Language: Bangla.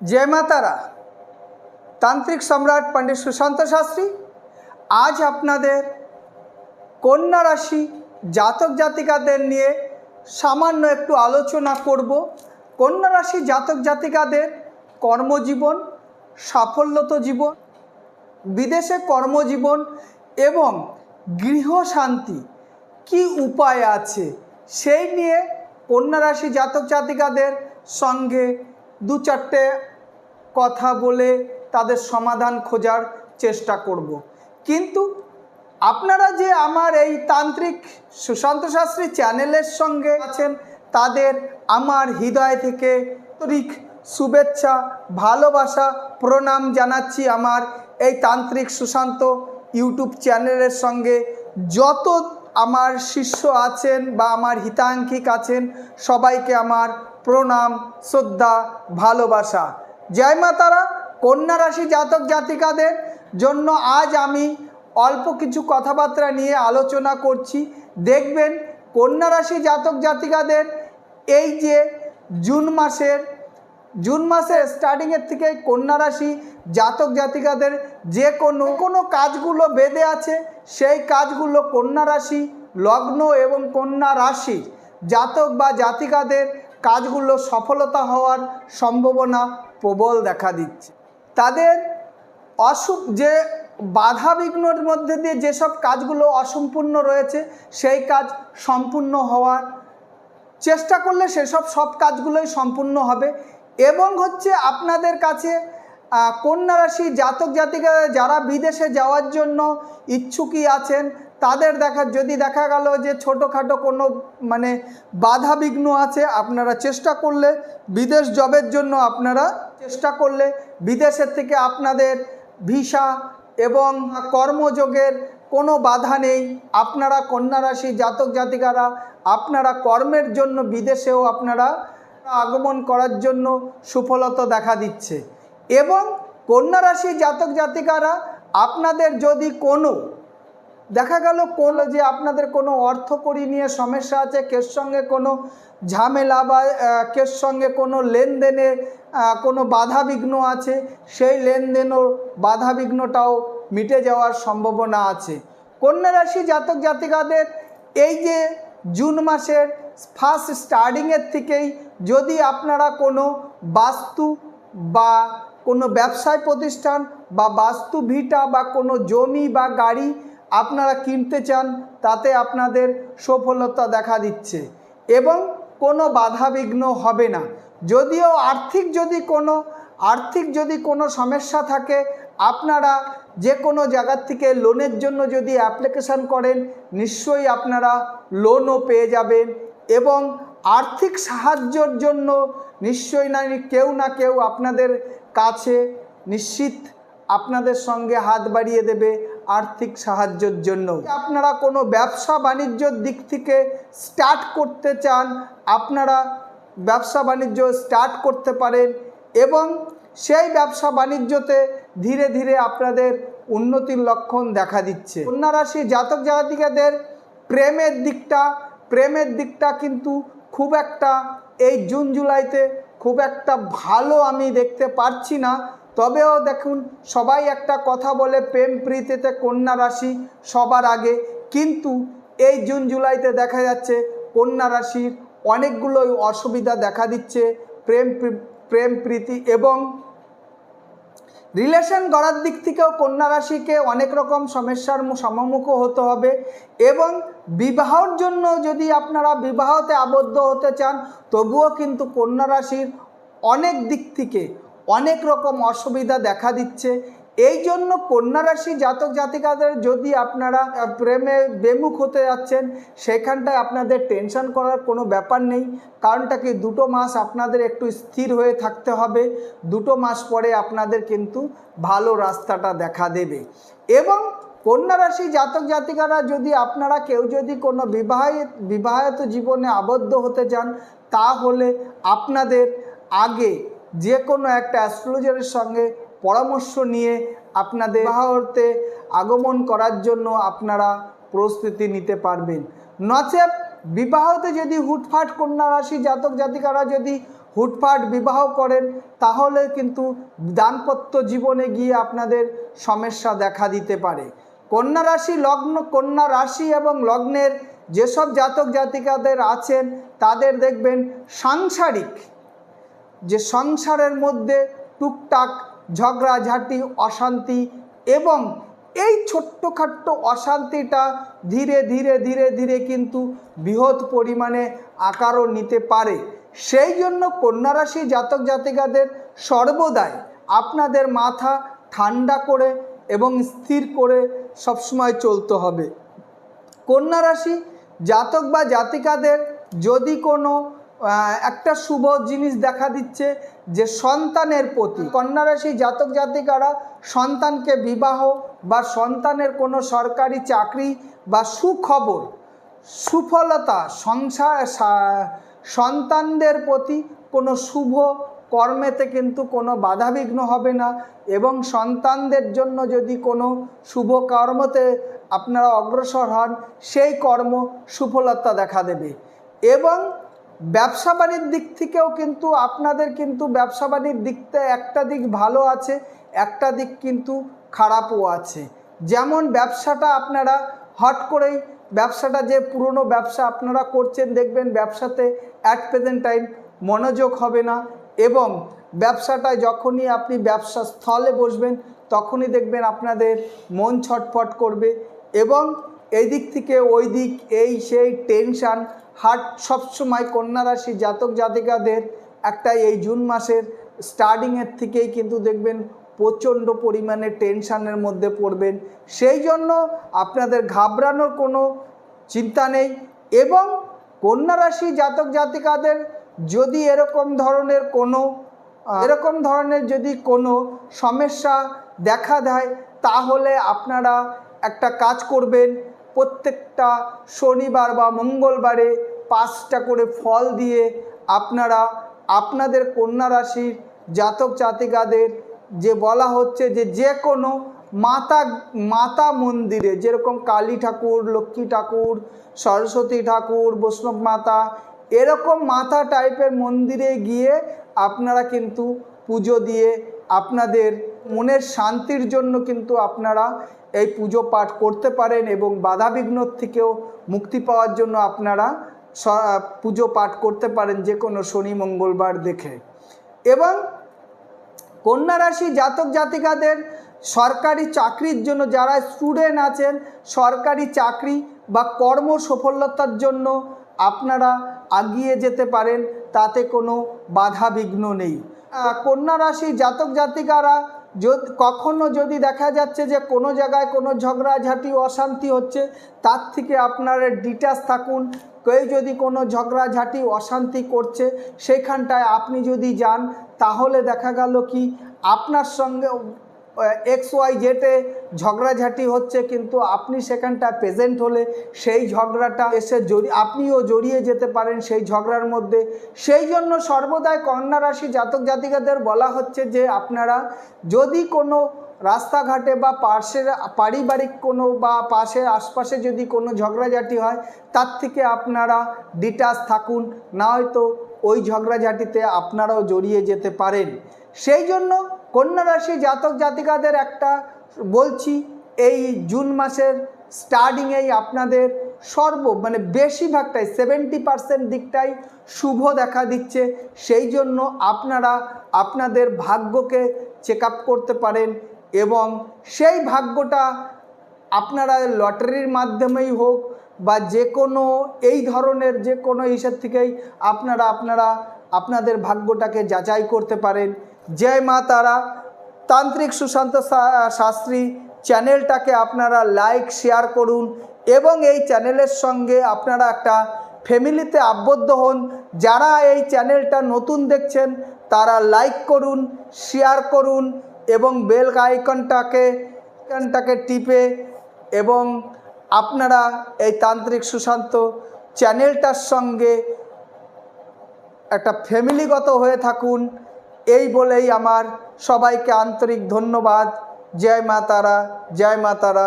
জয় মাতারা তান্ত্রিক সম্রাট পণ্ডিত সুশান্ত শাস্ত্রী আজ আপনাদের কন্যা রাশি জাতক জাতিকাদের নিয়ে সামান্য একটু আলোচনা করব কন্যা রাশি জাতক জাতিকাদের কর্মজীবন সাফল্যত জীবন বিদেশে কর্মজীবন এবং গৃহশান্তি কি উপায় আছে সেই নিয়ে কন্যা রাশি জাতক জাতিকাদের সঙ্গে দু চারটে কথা বলে তাদের সমাধান খোঁজার চেষ্টা করব। কিন্তু আপনারা যে আমার এই তান্ত্রিক সুশান্ত শাস্ত্রী চ্যানেলের সঙ্গে আছেন, তাদের আমার হৃদয় থেকে আন্তরিক শুভেচ্ছা, ভালোবাসা, প্রণাম জানাচ্ছি আমার এই তান্ত্রিক সুশান্ত ইউটিউব চ্যানেলের সঙ্গে। যত আমার শিষ্য আছেন বা আমার হিতাঙ্কিক আছেন, সবাইকে আমার প্রণাম, শ্রদ্ধা, ভালোবাসা। জয় মাতারা কন্যা রাশি জাতক জাতিকাদের জন্য আজ আমি অল্প কিছু কথাবার্তা নিয়ে আলোচনা করছি। দেখবেন কন্যা রাশি জাতক জাতিকাদের এই যে জুন মাসের জুন মাসের স্টার্টিংয়ের থেকে কন্যা রাশি, জাতক জাতিকাদের যে কোনো কোনো কাজগুলো বেঁধে আছে, সেই কাজগুলো কন্যা রাশি, লগ্ন এবং কন্যা রাশি জাতক বা জাতিকাদের কাজগুলো সফলতা হওয়ার সম্ভাবনা প্রবল দেখা দিচ্ছে। তাদের অসুখ, যে বাধা বিঘ্নর মধ্যে দিয়ে যেসব কাজগুলো অসম্পূর্ণ রয়েছে, সেই কাজ সম্পূর্ণ হওয়ার চেষ্টা করলে সেসব সব কাজগুলোই সম্পূর্ণ হবে। এবং হচ্ছে আপনাদের কাছে কন্যা রাশি জাতক জাতিকা যারা বিদেশে যাওয়ার জন্য ইচ্ছুকই আছেন, তাদের দেখা, যদি দেখা গেল যে ছোটোখাটো কোনো মানে বাধা বিঘ্ন আছে, আপনারা চেষ্টা করলে, বিদেশ জবের জন্য আপনারা চেষ্টা করলে, বিদেশের থেকে আপনাদের ভিসা এবং কর্মযোগের কোনো বাধা নেই। আপনারা কন্যা রাশি জাতক জাতিকারা, আপনারা কর্মের জন্য বিদেশেও আপনারা আগমন করার জন্য সুফলতা দেখা দিচ্ছে। এবং কন্যা রাশি জাতক জাতিকারা, আপনাদের যদি কোনো, দেখা গেল কোনো যে আপনাদের কোনো অর্থকরী নিয়ে সমস্যা আছে, কের সঙ্গে কোনো ঝামেলা বা কের সঙ্গে কোনো লেনদেনে কোনো বাধাবিঘ্ন আছে, সেই লেনদেনও, বাধাবিঘ্নটাও মিটে যাওয়ার সম্ভাবনা আছে। কন্যা রাশি জাতক জাতিকাদের এই যে জুন মাসের ফার্স্ট স্টার্টিংয়ের থেকেই যদি আপনারা কোনো বাস্তু বা কোনো ব্যবসায় প্রতিষ্ঠান বা বাস্তু ভিটা বা কোনো জমি বা গাড়ি আপনারা কিনতে চান, তাতে আপনাদের সফলতা দেখা দিচ্ছে এবং কোনো বাধাবিঘ্ন হবে না। যদিও আর্থিক যদি কোনো, আর্থিক যদি কোনো সমস্যা থাকে, আপনারা যে কোনো জায়গার থেকে লোনের জন্য যদি অ্যাপ্লিকেশান করেন, নিশ্চয়ই আপনারা লোনও পেয়ে যাবেন এবং আর্থিক সাহায্যর জন্য নিশ্চয়ই না কেউ না কেউ আপনাদের কাছে নিশ্চিত আপনাদের সঙ্গে হাত বাড়িয়ে দেবে আর্থিক সাহায্যের জন্য। আপনারা কোনো ব্যবসা বাণিজ্যর দিক থেকে স্টার্ট করতে চান, আপনারা ব্যবসা বাণিজ্য স্টার্ট করতে পারেন এবং সেই ব্যবসা বাণিজ্যতে ধীরে ধীরে আপনাদের উন্নতির লক্ষণ দেখা দিচ্ছে। কন্যা রাশি জাতক জাতিকাদের প্রেমের দিকটা প্রেমের দিকটা কিন্তু খুব একটা এই জুন জুলাইতে খুব একটা ভালো আমি দেখতে পারছি না। তবেও দেখুন, সবাই একটা কথা বলে, প্রেম প্রীতিতে কন্যা রাশি সবার আগে। কিন্তু এই জুন জুলাইতে দেখা যাচ্ছে, কন্যা রাশির অনেকগুলোই অসুবিধা দেখা দিচ্ছে, প্রেম প্রেম প্রীতি এবং রিলেশন গড়ার দিক থেকেও কন্যা রাশিকে অনেক রকম সমস্যার সমমুখ হতে হবে এবং বিবাহর জন্য যদি আপনারা বিবাহতে আবদ্ধ হতে চান, তবুও কিন্তু কন্যা রাশির অনেক দিক থেকে অনেক রকম অসুবিধা দেখা দিচ্ছে। এই জন্য কন্যা রাশি জাতক জাতিকাদের যদি আপনারা প্রেমে বেমুখ হতে যাচ্ছেন, সেখানটায় আপনাদের টেনশন করার কোনো ব্যাপার নেই। কারণটা কি? দুটো মাস আপনাদের একটু স্থির হয়ে থাকতে হবে। দুটো মাস পরে আপনাদের কিন্তু ভালো রাস্তাটা দেখা দেবে। এবং কন্যা রাশি জাতক জাতিকারা যদি আপনারা কেউ যদি কোনো বিবাহিত বিবাহিত জীবনে আবদ্ধ হতে চান, তাহলে আপনাদের আগে যে কোনো একটা অ্যাস্ট্রোলজারের সঙ্গে পরামর্শ নিয়ে আপনাদের বিবাহতে আগমন করার জন্য আপনারা প্রস্তুতি নিতে পারবেন। নচেত বিবাহতে যদি হুটফাট কন্যা রাশি জাতক জাতিকারা যদি হুটফাট বিবাহ করেন, তাহলে কিন্তু দাম্পত্য জীবনে গিয়ে আপনাদের সমস্যা দেখা দিতে পারে। কন্যা রাশি লগ্ন, কন্যা রাশি এবং লগ্নের যেসব জাতক জাতিকাদের আছেন, তাদের দেখবেন সাংসারিক, যে সংসারের মধ্যে টুকটাক ঝগড়াঝাঁটি অশান্তি এবং এই ছোট্টখাট্ট অশান্তিটা ধীরে ধীরে ধীরে ধীরে কিন্তু বৃহৎ পরিমাণে আকারও নিতে পারে। সেই জন্য কন্যারাশি জাতক জাতিকাদের সর্বদাই আপনাদের মাথা ঠান্ডা করে এবং স্থির করে সবসময় চলতে হবে। কন্যারাশি জাতক বা জাতিকাদের যদি কোনো একটা শুভ জিনিস দেখা দিচ্ছে যে সন্তানের প্রতি। কন্যা রাশি জাতক জাতিকারা সন্তানকে বিবাহ বা সন্তানের কোনো সরকারি চাকরি বা সুখবর, সুফলতা সংসার সন্তানদের প্রতি কোনো শুভ কর্মেতে কিন্তু কোনো বাধাবিঘ্ন হবে না এবং সন্তানদের জন্য যদি কোনো শুভ কর্মতে আপনারা অগ্রসর হন, সেই কর্ম সুফলতা দেখা দেবে। এবং ব্যবসা বাণির দিক থেকেও কিন্তু আপনাদের কিন্তু ব্যবসা বাণির দিকতে একটা দিক ভালো আছে, একটা দিক কিন্তু খারাপও আছে। যেমন ব্যবসাটা আপনারা হট করেই ব্যবসাটা যে পুরনো ব্যবসা আপনারা করছেন, দেখবেন ব্যবসাতে অ্যাট প্রেজেন্ট টাইম মনোযোগ হবে না এবং ব্যবসাটায় যখনই আপনি ব্যবসা স্থলে বসবেন, তখনই দেখবেন আপনাদের মন ছটফট করবে এবং এই দিক থেকে ওই দিক, এই সেই টেনশান হার্ট সবসময় কন্যা রাশি জাতক জাতিকাদের একটা এই জুন মাসের স্টার্টিংয়ের থেকেই কিন্তু দেখবেন প্রচণ্ড পরিমাণে টেনশানের মধ্যে পড়বেন। সেই জন্য আপনাদের ঘাবড়ানোর কোনো চিন্তা নেই এবং কন্যা রাশি জাতক জাতিকাদের যদি এরকম ধরনের কোনো এরকম ধরনের যদি কোনো সমস্যা দেখা দেয় তাহলে আপনারা একটা কাজ করবেন। প্রত্যেকটা শনিবার বা মঙ্গলবারে পাঁচটা করে ফল দিয়ে আপনারা, আপনাদের কন্যা রাশির জাতক জাতিকাদের যে বলা হচ্ছে যে যে কোনো মাতা মাতা মন্দিরে, যেরকম কালী ঠাকুর, লক্ষ্মী ঠাকুর, সরস্বতী ঠাকুর, বৈষ্ণব মাতা, এরকম মাথা টাইপের মন্দিরে গিয়ে আপনারা কিন্তু পুজো দিয়ে আপনাদের মনের শান্তির জন্য কিন্তু আপনারা এই পুজো পাঠ করতে পারেন এবং বাধাবিঘ্নর থেকেও মুক্তি পাওয়ার জন্য আপনারা পুজো পাঠ করতে পারেন যে কোনো শনি, মঙ্গলবার দেখে। এবং কন্যা রাশি জাতক জাতিকাদের সরকারি চাকরির জন্য যারা স্টুডেন্ট আছেন, সরকারি চাকরি বা কর্ম সফলতার জন্য আপনারা আগিয়ে যেতে পারেন, তাতে কোনো বাধা বিঘ্ন নেই কন্যা রাশি জাতক জাতিকারা যদি, কখনো যদি দেখা যাচ্ছে যে কোনো জায়গায় কোনো ঝগড়াঝাটি, অশান্তি হচ্ছে, তার থেকে আপনারা ডিটাচ থাকুন। কেউ যদি কোনো ঝগড়াঝাটি, অশান্তি করছে সেইখানটায় আপনি যদি যান, তাহলে দেখা গেল কি, আপনার সঙ্গে এক্স ওয়াই জেটে ঝগড়াঝাটি হচ্ছে, কিন্তু আপনি সেখানটা প্রেজেন্ট হলে সেই ঝগড়াটা এসে জড়ি, আপনিও জড়িয়ে যেতে পারেন সেই ঝগড়ার মধ্যে। সেই জন্য সর্বদাই কন্যা রাশি জাতক জাতিকাদের বলা হচ্ছে যে, আপনারা যদি কোনো রাস্তাঘাটে বা পাশের, পারিবারিক কোনো বা পাশের আশপাশে যদি কোনো ঝগড়াঝাটি হয়, তার থেকে আপনারা ডিটাচ থাকুন, না হয়তো ওই ঝগড়াঝাটিতে আপনারাও জড়িয়ে যেতে পারেন। সেই জন্য কন্যা রাশি জাতক জাতিকাদের একটা বলছি, এই জুন মাসের স্টার্টিংয়েই আপনাদের সর্ব মানে বেশিরভাগটাই সেভেন্টি পার্সেন্ট দিকটাই শুভ দেখা দিচ্ছে। সেই জন্য আপনারা আপনাদের ভাগ্যকে চেক করতে পারেন এবং সেই ভাগ্যটা আপনারা লটারির মাধ্যমেই হোক বা যে কোনো এই ধরনের যে কোনো হিসাব থেকেই আপনারা আপনারা আপনাদের ভাগ্যটাকে যাচাই করতে পারেন। জয় মা তারা। তান্ত্রিক সুশান্ত শাস্ত্রী, চ্যানেলটাকে আপনারা লাইক শেয়ার করুন এবং এই চ্যানেলের সঙ্গে আপনারা একটা ফ্যামিলিতে আবদ্ধ হন। যারা এই চ্যানেলটা নতুন দেখছেন, তারা লাইক করুন শেয়ার করুন এবং বেল আইকনটাকে আইকনটাকে টিপে এবং আপনারা এই তান্ত্রিক সুশান্ত চ্যানেলটার সঙ্গে একটা ফ্যামিলিগত হয়ে থাকুন। এই বলেই আমার সবাইকে আন্তরিক ধন্যবাদ। জয় মা তারা জয় মা তারা।